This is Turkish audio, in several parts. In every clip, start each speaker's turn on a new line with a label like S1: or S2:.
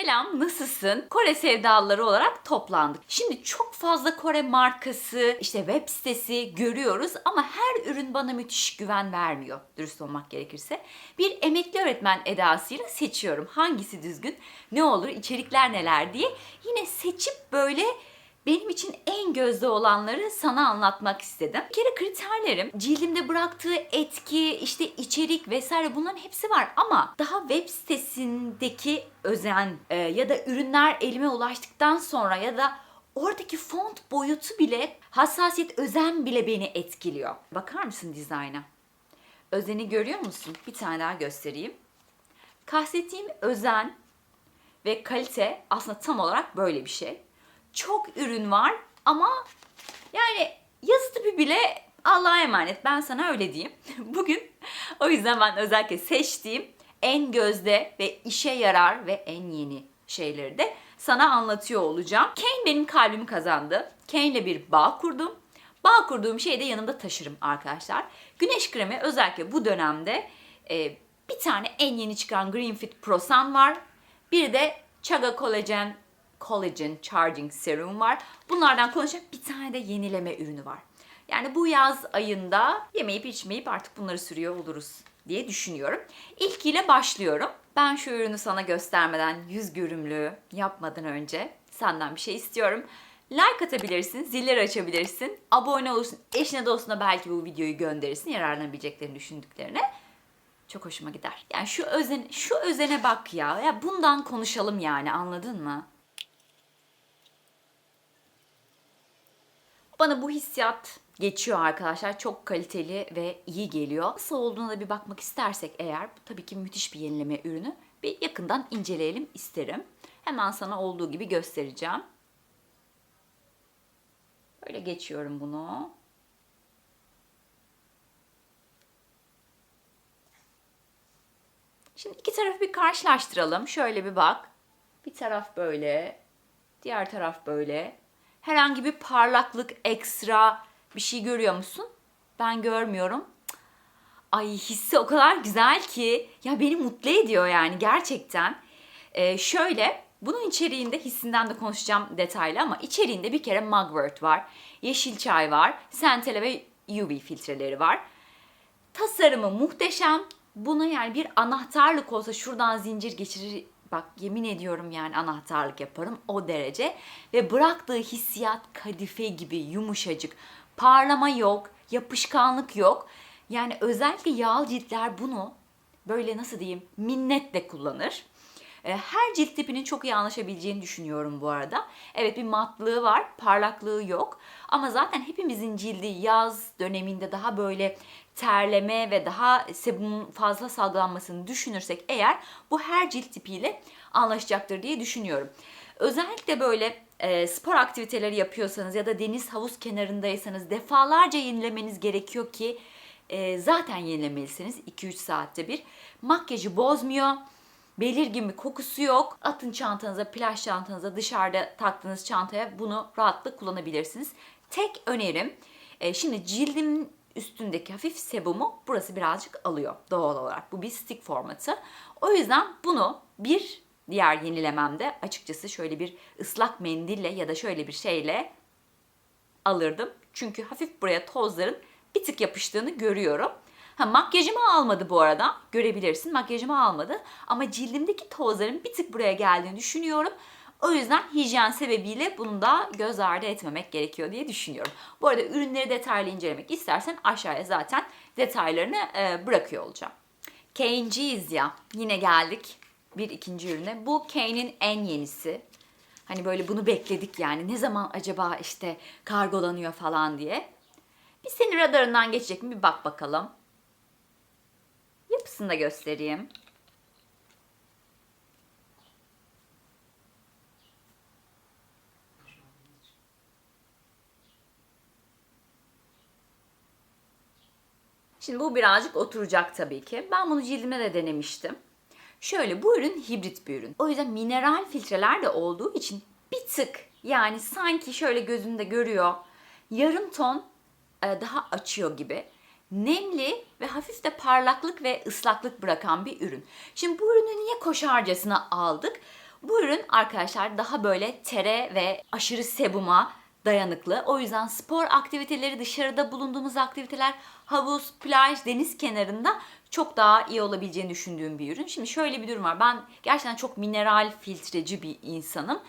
S1: Selam, nasılsın? Kore sevdalıları olarak toplandık. Şimdi çok fazla Kore markası, işte web sitesi görüyoruz ama her ürün bana müthiş güven vermiyor, dürüst olmak gerekirse. Bir emekli öğretmen edasıyla seçiyorum. Hangisi düzgün, ne olur, içerikler neler diye. Yine seçip böyle benim için en gözde olanları sana anlatmak istedim. Bir kere kriterlerim cildimde bıraktığı etki, işte içerik vesaire bunların hepsi var ama daha web sitesindeki özen e, ya da ürünler elime ulaştıktan sonra ya da oradaki font boyutu bile hassasiyet, özen bile beni etkiliyor. Bakar mısın dizayna? Özeni görüyor musun? Bir tane daha göstereyim. Kastettiğim özen ve kalite aslında tam olarak böyle bir şey. Çok ürün var ama yani yazı tipi bile Allah'a emanet ben sana öyle diyeyim. Bugün o yüzden ben özellikle seçtiğim en gözde ve işe yarar ve en yeni şeyleri de sana anlatıyor olacağım. Kane benim kalbimi kazandı. Kane ile bir bağ kurdum. Bağ kurduğum şeyi de yanımda taşırım arkadaşlar. Güneş kremi özellikle bu dönemde e, bir tane en yeni çıkan Green Fit Pro Sun var. Bir de Chaga Collagen Collagen Charging Serum var. Bunlardan konuşacak bir tane de yenileme ürünü var. Yani bu yaz ayında yemeyip içmeyip artık bunları sürüyor oluruz diye düşünüyorum. İlkiyle başlıyorum. Ben şu ürünü sana göstermeden yüz görümlüğü yapmadan önce senden bir şey istiyorum. Like atabilirsin, zilleri açabilirsin, abone olursun, eşine dostuna belki bu videoyu gönderirsin yararlanabileceklerini düşündüklerine. Çok hoşuma gider. Yani şu özen, şu özene bak ya. Ya bundan konuşalım yani anladın mı? Bana bu hissiyat geçiyor arkadaşlar. Çok kaliteli ve iyi geliyor. Nasıl olduğuna da bir bakmak istersek eğer bu tabii ki müthiş bir yenileme ürünü. Bir yakından inceleyelim isterim. Hemen sana olduğu gibi göstereceğim. Böyle geçiyorum bunu. Şimdi iki tarafı bir karşılaştıralım. Şöyle bir bak. Bir taraf böyle, diğer taraf böyle. Herhangi bir parlaklık, ekstra bir şey görüyor musun? Ben görmüyorum. Ay hissi o kadar güzel ki ya beni mutlu ediyor yani gerçekten. Ee, şöyle bunun içeriğinde hissinden de konuşacağım detaylı ama içeriğinde bir kere mugwort var, yeşil çay var, sentele ve UV filtreleri var. Tasarımı muhteşem. Buna yani bir anahtarlık olsa şuradan zincir geçirir bak yemin ediyorum yani anahtarlık yaparım o derece ve bıraktığı hissiyat kadife gibi yumuşacık. Parlama yok, yapışkanlık yok. Yani özellikle yağlı ciltler bunu böyle nasıl diyeyim minnetle kullanır. E, Her cilt tipinin çok iyi anlaşabileceğini düşünüyorum bu arada. Evet bir matlığı var, parlaklığı yok. Ama zaten hepimizin cildi yaz döneminde daha böyle terleme ve daha sebumun fazla salgılanmasını düşünürsek eğer bu her cilt tipiyle anlaşacaktır diye düşünüyorum. Özellikle böyle e, spor aktiviteleri yapıyorsanız ya da deniz havuz kenarındaysanız defalarca yenilemeniz gerekiyor ki e, zaten yenilemelisiniz 2-3 saatte bir. Makyajı bozmuyor. Belirgin bir kokusu yok. Atın çantanıza, plaj çantanıza, dışarıda taktığınız çantaya bunu rahatlıkla kullanabilirsiniz. Tek önerim, e, şimdi cildim üstündeki hafif sebumu burası birazcık alıyor doğal olarak. Bu bir stick formatı. O yüzden bunu bir diğer yenilememde açıkçası şöyle bir ıslak mendille ya da şöyle bir şeyle alırdım. Çünkü hafif buraya tozların bir tık yapıştığını görüyorum. Ha makyajımı almadı bu arada. Görebilirsin makyajımı almadı. Ama cildimdeki tozların bir tık buraya geldiğini düşünüyorum. O yüzden hijyen sebebiyle bunu da göz ardı etmemek gerekiyor diye düşünüyorum. Bu arada ürünleri detaylı incelemek istersen aşağıya zaten detaylarını e, bırakıyor olacağım. Kane'ciyiz ya. Yine geldik bir ikinci ürüne. Bu Kane'in en yenisi. Hani böyle bunu bekledik yani. Ne zaman acaba işte kargolanıyor falan diye. Bir senin radarından geçecek mi bir bak bakalım. Yapısını da göstereyim. Şimdi bu birazcık oturacak tabii ki. Ben bunu cildime de denemiştim. Şöyle bu ürün hibrit bir ürün. O yüzden mineral filtreler de olduğu için bir tık yani sanki şöyle gözünde görüyor yarım ton e, daha açıyor gibi. Nemli ve hafif de parlaklık ve ıslaklık bırakan bir ürün. Şimdi bu ürünü niye koşarcasına aldık? Bu ürün arkadaşlar daha böyle tere ve aşırı sebuma dayanıklı. O yüzden spor aktiviteleri, dışarıda bulunduğumuz aktiviteler, havuz, plaj, deniz kenarında çok daha iyi olabileceğini düşündüğüm bir ürün. Şimdi şöyle bir durum var. Ben gerçekten çok mineral filtreci bir insanım.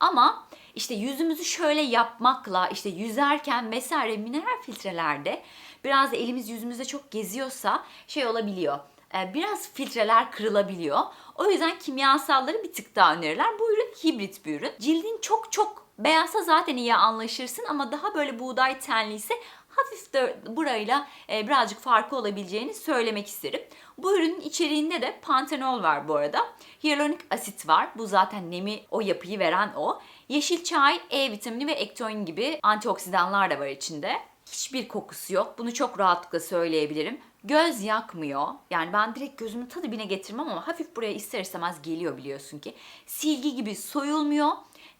S1: Ama işte yüzümüzü şöyle yapmakla işte yüzerken vesaire mineral filtrelerde biraz da elimiz yüzümüzde çok geziyorsa şey olabiliyor. e, Biraz filtreler kırılabiliyor. O yüzden kimyasalları bir tık daha önerirler. Bu ürün hibrit bir ürün. Cildin çok çok beyazsa zaten iyi anlaşırsın ama daha böyle buğday tenli ise hafif de burayla e, birazcık farkı olabileceğini söylemek isterim. Bu ürünün içeriğinde de pantenol var bu arada. Hyaluronik asit var. Bu zaten nemi o yapıyı veren o. Yeşil çay, E vitamini ve ektoin gibi antioksidanlar da var içinde. Hiçbir kokusu yok. Bunu çok rahatlıkla söyleyebilirim. Göz yakmıyor. Yani ben direkt gözümün tadı bine getirmem ama hafif buraya ister istemez geliyor biliyorsun ki. Silgi gibi soyulmuyor.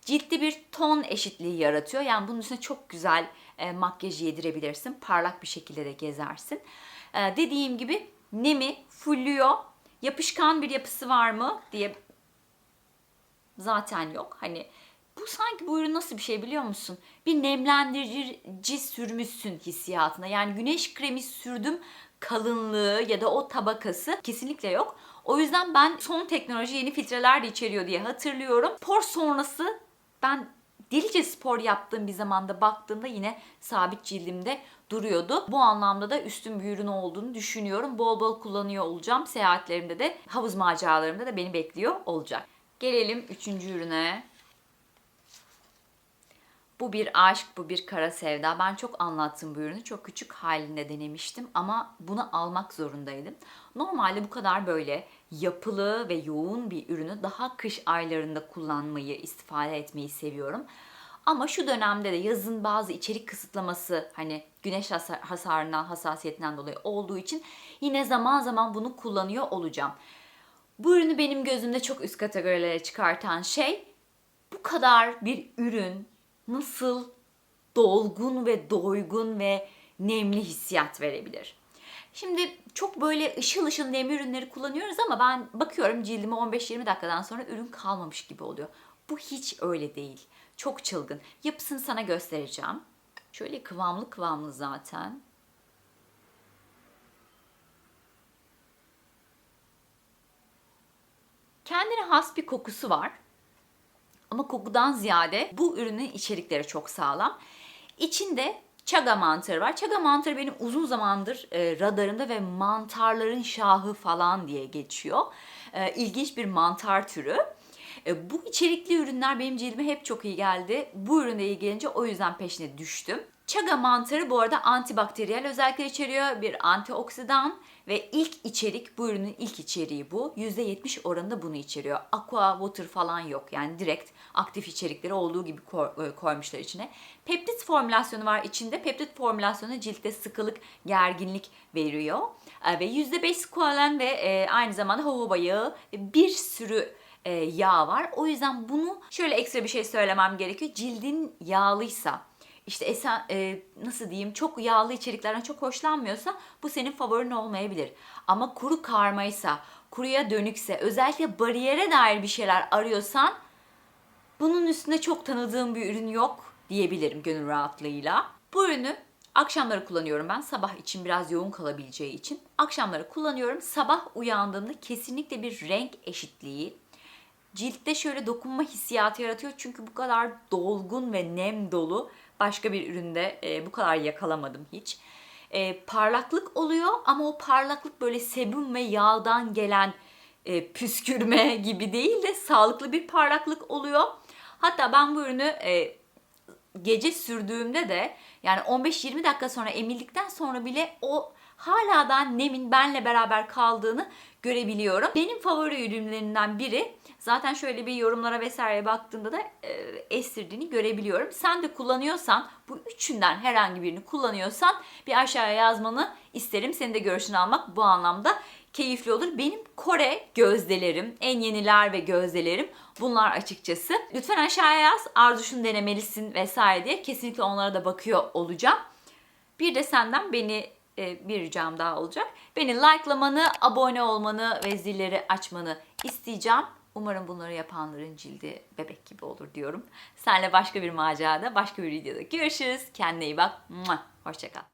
S1: Ciltte bir ton eşitliği yaratıyor. Yani bunun üstüne çok güzel e, makyaj yedirebilirsin. Parlak bir şekilde de gezersin. E, dediğim gibi nemi fulluyor. Yapışkan bir yapısı var mı diye zaten yok. Hani bu sanki bu ürün nasıl bir şey biliyor musun? Bir nemlendirici sürmüşsün hissiyatına. Yani güneş kremi sürdüm kalınlığı ya da o tabakası kesinlikle yok. O yüzden ben son teknoloji yeni filtreler de içeriyor diye hatırlıyorum. Spor sonrası ben delice spor yaptığım bir zamanda baktığımda yine sabit cildimde duruyordu. Bu anlamda da üstün bir ürün olduğunu düşünüyorum. Bol bol kullanıyor olacağım. Seyahatlerimde de havuz maceralarımda da beni bekliyor olacak. Gelelim üçüncü ürüne. Bu bir aşk, bu bir kara sevda. Ben çok anlattım bu ürünü. Çok küçük halinde denemiştim ama bunu almak zorundaydım. Normalde bu kadar böyle yapılı ve yoğun bir ürünü daha kış aylarında kullanmayı, istifade etmeyi seviyorum. Ama şu dönemde de yazın bazı içerik kısıtlaması hani güneş hasar- hasarından, hassasiyetinden dolayı olduğu için yine zaman zaman bunu kullanıyor olacağım. Bu ürünü benim gözümde çok üst kategorilere çıkartan şey bu kadar bir ürün nasıl dolgun ve doygun ve nemli hissiyat verebilir? Şimdi çok böyle ışıl ışıl nemli ürünleri kullanıyoruz ama ben bakıyorum cildime 15-20 dakikadan sonra ürün kalmamış gibi oluyor. Bu hiç öyle değil. Çok çılgın. Yapısını sana göstereceğim. Şöyle kıvamlı kıvamlı zaten. Kendine has bir kokusu var. Ama kokudan ziyade bu ürünün içerikleri çok sağlam. İçinde çaga mantarı var. Çaga mantarı benim uzun zamandır e, radarımda ve mantarların şahı falan diye geçiyor. E, ilginç bir mantar türü. E, bu içerikli ürünler benim cildime hep çok iyi geldi. Bu ürünle iyi gelince o yüzden peşine düştüm. Chaga mantarı bu arada antibakteriyel özellikler içeriyor. Bir antioksidan ve ilk içerik bu ürünün ilk içeriği bu. %70 oranında bunu içeriyor. Aqua, water falan yok. Yani direkt aktif içerikleri olduğu gibi e, koymuşlar içine. Peptit formülasyonu var içinde. Peptit formülasyonu ciltte sıkılık, gerginlik veriyor. E, Ve %5 squalen ve e, aynı zamanda jojoba yağı ve bir sürü yağ var. O yüzden bunu şöyle ekstra bir şey söylemem gerekiyor. Cildin yağlıysa işte esen, e, nasıl diyeyim çok yağlı içeriklerden çok hoşlanmıyorsa bu senin favorin olmayabilir. Ama kuru karmaysa, kuruya dönükse, özellikle bariyere dair bir şeyler arıyorsan bunun üstünde çok tanıdığım bir ürün yok diyebilirim gönül rahatlığıyla. Bu ürünü akşamları kullanıyorum ben. Sabah için biraz yoğun kalabileceği için. Akşamları kullanıyorum. Sabah uyandığımda kesinlikle bir renk eşitliği, ciltte şöyle dokunma hissiyatı yaratıyor. Çünkü bu kadar dolgun ve nem dolu başka bir üründe e, bu kadar yakalamadım hiç. E, parlaklık oluyor ama o parlaklık böyle sebum ve yağdan gelen e, püskürme gibi değil de sağlıklı bir parlaklık oluyor. Hatta ben bu ürünü e, gece sürdüğümde de yani 15-20 dakika sonra emildikten sonra bile o hala da nemin benle beraber kaldığını görebiliyorum. Benim favori ürünlerinden biri zaten şöyle bir yorumlara vesaire baktığımda da e, estirdiğini görebiliyorum. Sen de kullanıyorsan bu üçünden herhangi birini kullanıyorsan bir aşağıya yazmanı isterim. Senin de görüşünü almak bu anlamda keyifli olur. Benim Kore gözdelerim, en yeniler ve gözdelerim bunlar açıkçası. Lütfen aşağıya yaz. Arzu şunu denemelisin vesaire diye. Kesinlikle onlara da bakıyor olacağım. Bir de senden beni bir ricam daha olacak. Beni likelamanı, abone olmanı ve zilleri açmanı isteyeceğim. Umarım bunları yapanların cildi bebek gibi olur diyorum. Senle başka bir macerada, başka bir videoda görüşürüz. Kendine iyi bak. Mua. Hoşça kal.